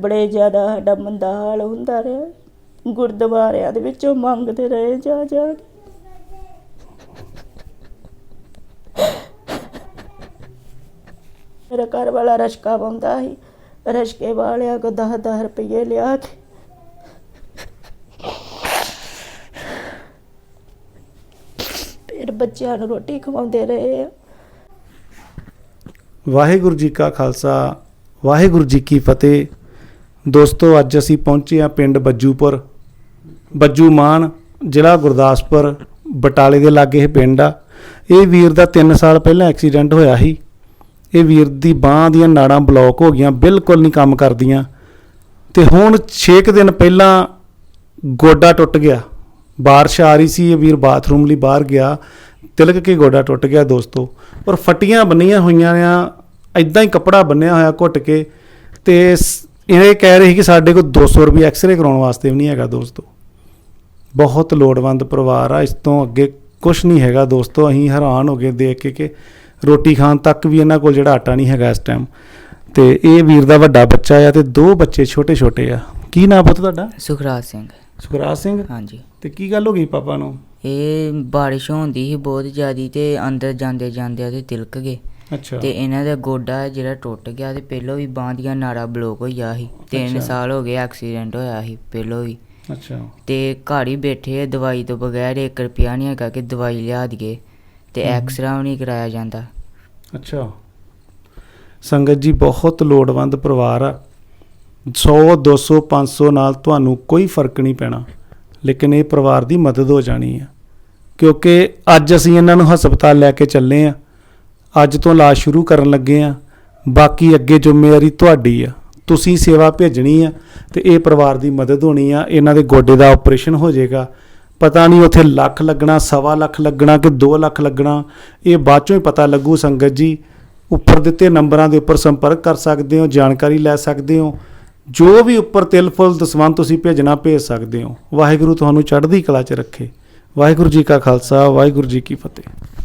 ਬੜੇ ਜ਼ਿਆਦਾ ਸਾਡਾ ਮੰਦਾ ਹਾਲ ਹੁੰਦਾ ਰਿਹਾ। ਗੁਰਦੁਆਰਿਆਂ ਦੇ ਵਿੱਚੋਂ ਮੰਗਦੇ ਰਹੇ ਜਾ ਜਾ ਕੇ। ਮੇਰਾ ਘਰ ਵਾਲਾ ਰਸ਼ਕਾ ਪਾਉਂਦਾ ਸੀ। ਰਸ਼ਕੇ ਵਾਲਿਆਂ ਕੋ 10 10 ਰੁਪਏ ਲਿਆ ਕੇ। ਫਿਰ ਬੱਚਿਆਂ ਨੂੰ ਰੋਟੀ ਖਵਾਉਂਦੇ ਰਹੇ ਆ। ਵਾਹਿਗੁਰੂ ਜੀ ਕਾ ਖਾਲਸਾ, ਵਾਹਿਗੁਰੂ ਜੀ ਕੀ ਫਤਿਹ। ਦੋਸਤੋ, ਅੱਜ ਅਸੀਂ ਪਹੁੰਚੇ ਹਾਂ ਪਿੰਡ ਬੱਜੂਪੁਰ। ਬੱਜੂ ਮਾਨ, ਜ਼ਿਲ੍ਹਾ ਗੁਰਦਾਸਪੁਰ, ਬਟਾਲੇ ਦੇ ਲਾਗੇ ਇਹ ਪਿੰਡ ਆ। ਇਹ ਵੀਰ ਦਾ 3 ਸਾਲ ਪਹਿਲਾਂ ਐਕਸੀਡੈਂਟ ਹੋਇਆ ਸੀ। ਇਹ ਵੀਰ ਦੀ ਬਾਹ ਦੀਆਂ ਨਾੜਾਂ ਬਲੌਕ ਹੋ ਗਈਆਂ, ਬਿਲਕੁਲ ਨਹੀਂ ਕੰਮ ਕਰਦੀਆਂ। ਤੇ ਹੁਣ 6 ਦਿਨ ਪਹਿਲਾਂ ਗੋਡਾ ਟੁੱਟ ਗਿਆ। ਬਾਰਿਸ਼ ਆ ਰਹੀ ਸੀ, ਇਹ ਵੀਰ ਬਾਥਰੂਮ ਲਈ ਬਾਹਰ ਗਿਆ। ਤਿਲਕ ਕੇ ਗੋਡਾ ਟੁੱਟ ਗਿਆ ਦੋਸਤੋ। ਔਰ ਫਟੀਆਂ ਬੰਨੀਆਂ ਹੋਈਆਂ ਆ ਐਦਾਂ ਹੀ ਕੱਪੜਾ ਬੰਨਿਆ ਹੋਇਆ ਘੁੱਟ ਕੇ। ਤੇ ਸ- ਇਹ ਕਹਿ ਰਹੇ ਕਿ ਸਾਡੇ ਕੋਲ 200 ਰੁਪਏ ਐਕਸ-ਰੇ ਕਰਾਉਣ ਵਾਸਤੇ ਵੀ ਨਹੀਂ ਹੈਗਾ ਦੋਸਤੋ। ਬਹੁਤ ਲੋੜਵੰਦ ਪਰਿਵਾਰ ਆ ਇਸ ਤੋਂ ਅੱਗੇ ਕੁਝ ਨਹੀਂ ਹੈਗਾ ਦੋਸਤੋ। ਅਸੀਂ ਹੈਰਾਨ ਹੋ ਗਏ ਦੇਖ ਕੇ ਕਿ ਰੋਟੀ ਖਾਣ ਤੱਕ ਵੀ ਇਹਨਾਂ ਕੋਲ ਜਿਹੜਾ ਆਟਾ ਨਹੀਂ ਹੈਗਾ ਇਸ ਟਾਈਮ ਤੇ ਇਹ ਵੀਰ ਦਾ ਵੱਡਾ ਬੱਚਾ ਆ ਤੇ ਦੋ ਬੱਚੇ ਛੋਟੇ ਛੋਟੇ ਆ। ਕੀ ਨਾਮ ਪੁੱਤ ਤੁਹਾਡਾ? ਸੁਖਰਾਜ ਸਿੰਘ। ਸੁਖਰਾਜ ਸਿੰਘ? ਹਾਂਜੀ। ਤੇ ਕੀ ਗੱਲ ਹੋ ਗਈ ਪਾਪਾ ਨੂੰ? ਇਹ ਬਾਰਿਸ਼ ਹੁੰਦੀ ਸੀ ਬਹੁਤ ਜ਼ਿਆਦੀ ਤੇ ਅੰਦਰ ਜਾਂਦੇ ਜਾਂਦੇ ਉਹਦੇ ਤਿਲਕ ਗਏ। ਅੱਛਾ। ਤੇ ਇਹਨਾਂ ਦਾ ਗੋਡਾ ਜਿਹੜਾ ਟੁੱਟ ਗਿਆ ਤੇ ਪਹਿਲੋਂ ਵੀ ਬਾਂਹ ਦੀਆਂ ਨਾੜਾਂ ਬਲੋਕ ਹੋਈਆ ਸੀ। 3 ਅੱਛਾ। ਸਾਲ ਹੋ ਗਏ ਐਕਸੀਡੈਂਟ ਹੋਇਆ ਸੀ ਪਹਿਲੋਂ ਵੀ। ਅੱਛਾ। ਤੇ ਘਰ ਹੀ ਬੈਠੇ ਆ, ਦਵਾਈ ਤੋਂ ਬਗੈਰ 1 ਰੁਪਿਆ ਨਹੀਂ ਹੈਗਾ ਕਿ ਦਵਾਈ ਲਿਆ ਦਈਏ ਤੇ। ਐਕਸਰਾ ਵੀ ਨਹੀਂ ਕਰਾਇਆ ਜਾਂਦਾ। ਅੱਛਾ। ਸੰਗਤ ਜੀ ਬਹੁਤ ਲੋੜਵੰਦ ਪਰਿਵਾਰ ਆ। 100 200 500 ਨਾਲ ਤੁਹਾਨੂੰ ਕੋਈ ਫ਼ਰਕ ਨਹੀਂ ਪੈਣਾ ਲੇਕਿਨ ਇਹ ਪਰਿਵਾਰ ਦੀ ਮਦਦ ਹੋ ਜਾਣੀ ਆ। ਕਿਉਂਕਿ ਅੱਜ ਅਸੀਂ ਇਹਨਾਂ ਨੂੰ ਹਸਪਤਾਲ ਲੈ ਕੇ ਚੱਲੇ ਆ। ਅੱਜ ਤੋਂ ਇਲਾਜ ਸ਼ੁਰੂ ਕਰਨ ਲੱਗੇ ਆ। ਬਾਕੀ ਅੱਗੇ ਜ਼ਿੰਮੇਵਾਰੀ ਤੁਹਾਡੀ ਆ। ਤੁਸੀਂ ਸੇਵਾ ਭੇਜਣੀ ਆ ਤੇ ਇਹ ਪਰਿਵਾਰ ਦੀ ਮਦਦ ਹੋਣੀ ਆ। ਇਹਨਾਂ ਦੇ ਗੋਡੇ ਦਾ ਆਪਰੇਸ਼ਨ ਹੋ ਜਾਏਗਾ। ਪਤਾ ਨਹੀਂ ਉੱਥੇ ਲੱਖ ਲੱਗਣਾ, ਸਵਾ ਲੱਖ ਲੱਗਣਾ ਕਿ 2 ਲੱਖ ਲੱਗਣਾ। ਇਹ ਬਾਅਦ ਚੋਂ ਹੀ ਪਤਾ ਲੱਗੂ ਸੰਗਤ ਜੀ। ਉੱਪਰ ਦਿੱਤੇ ਨੰਬਰਾਂ ਦੇ ਉੱਪਰ ਸੰਪਰਕ ਕਰ ਸਕਦੇ ਹੋ, ਜਾਣਕਾਰੀ ਲੈ ਸਕਦੇ ਹੋ। ਜੋ ਵੀ ਉੱਪਰ ਤਿਲ ਫੁੱਲ ਦਸਵੰਤ ਤੁਸੀਂ ਭੇਜਣਾ, ਭੇਜ ਸਕਦੇ ਹੋ। ਵਾਹਿਗੁਰੂ ਤੁਹਾਨੂੰ ਚੜ੍ਹਦੀ ਕਲਾ 'ਚ ਰੱਖੇ। ਵਾਹਿਗੁਰੂ ਜੀ ਕਾ ਖਾਲਸਾ, ਵਾਹਿਗੁਰੂ ਜੀ ਕੀ ਫਤਿਹ।